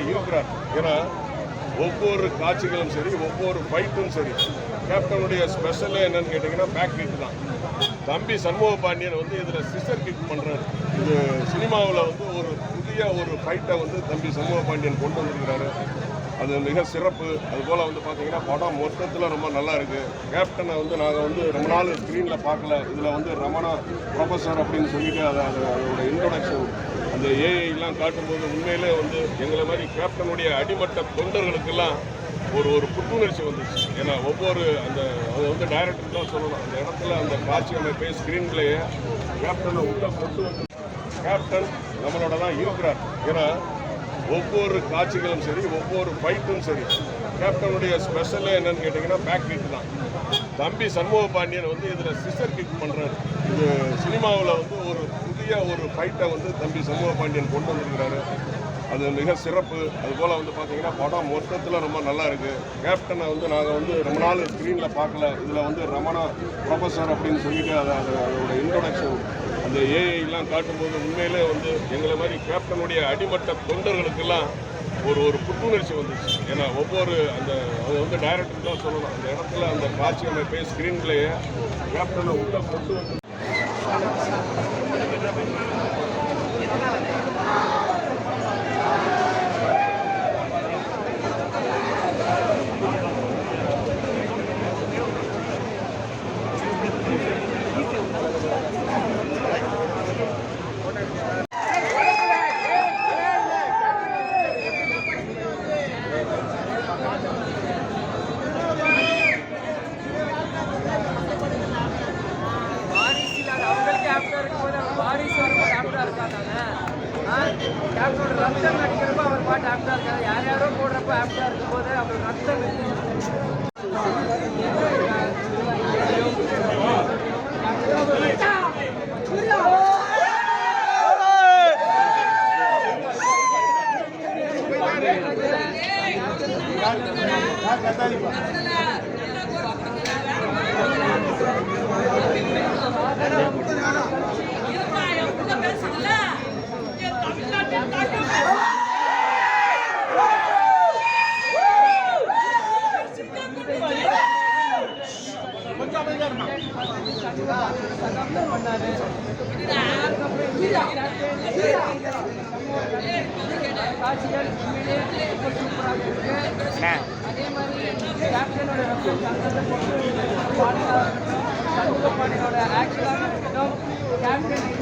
தான் இருக்கிறார் ஏன்னா ஒவ்வொரு காட்சிகளும் சரி ஒவ்வொரு ஃபைட்டும் சரி கேப்டனுடைய ஸ்பெஷலே என்னன்னு கேட்டிங்கன்னா பேக் கிக் தான். தம்பி சண்முக பாண்டியன் வந்து இதில் சிஸ்டர் கிக் பண்ணுறாரு இது சினிமாவில் வந்து ஒரு புதிய ஒரு ஃபைட்டை வந்து தம்பி சண்முக பாண்டியன் கொண்டு வந்திருக்கிறாரு. அது மிக சிறப்பு. அதுபோல் வந்து பார்த்தீங்கன்னா படம் மொத்தத்தில் ரொம்ப நல்லா இருக்குது கேப்டனை வந்து நாங்கள் வந்து ரொம்ப நாள் ஸ்க்ரீனில் பார்க்கல. இதில் வந்து ரமணா ப்ரொஃபஸர் அப்படின்னு சொல்லிட்டு அதை அது அதோட இன்ட்ரொடக்ஷன் அந்த ஏஐலாம் காட்டும்போது உண்மையிலே வந்து எங்களை மாதிரி கேப்டனுடைய அடிமட்ட தொண்டர்களுக்கெல்லாம் ஒரு ஒரு புத்துணர்ச்சி வந்துச்சு. ஏன்னா ஒவ்வொரு அந்த அது வந்து டைரக்டர் தான் சொல்லணும். அந்த இடத்துல அந்த காட்சி அமைப்பை ஸ்க்ரீன் பிளேயை கேப்டனை உள்ள கொண்டு வந்து கேப்டன் நம்மளோட தான் இருக்கிறார். ஏன்னா ஒவ்வொரு காட்சிகளும் சரி ஒவ்வொரு ஃபைட்டும் சரி. கேப்டனுடைய ஸ்பெஷலே என்னன்னு கேட்டிங்கன்னா பேக் கிக் தான். தம்பி சண்முக பாண்டியன் வந்து இதில் சிஸ்டர் கிக் பண்ணுறாரு இது சினிமாவில் வந்து ஒரு புதிய ஒரு ஃபைட்டை வந்து தம்பி சண்முக பாண்டியன் கொண்டு வந்திருக்கிறாரு. அது மிக சிறப்பு. அதுபோல் வந்து பார்த்தீங்கன்னா படம் மொத்தத்தில் ரொம்ப நல்லா இருக்குது கேப்டனை வந்து நாங்கள் வந்து ரொம்ப நாள் ஸ்க்ரீனில் பார்க்கல. இதில் வந்து ரமணா ப்ரொஃபஸர் அப்படின்னு சொல்லிட்டு அதை அது அதோட இன்ட்ரொடக்ஷன் அந்த ஏஐலாம் காட்டும்போது உண்மையிலே வந்து எங்களை மாதிரி கேப்டனுடைய அடிமட்ட தொண்டர்களுக்கெல்லாம் ஒரு ஒரு புத்துணர்ச்சி வந்துச்சு. ஏன்னா ஒவ்வொரு அந்த அது வந்து டைரக்டர் தான் சொல்லணும். அந்த இடத்துல அந்த காட்சி அமைப்பை ஸ்க்ரீன் பிளேயை கேப்டனை உள்ள கொண்டு வந்து கேப்டனோட ரத்தம் அடிக்கிறப்ப அவர் பாட்டு ஆப்டா இருக்காது யார் யாரோ போடுறப்ப ஆப்டா இருக்கும்போது அவர் ரத்தம் பண்ணாரு அதே மாதிரி கேப்டனோட பாண்டியனோட ஆக்சுவலாக கேப்டன்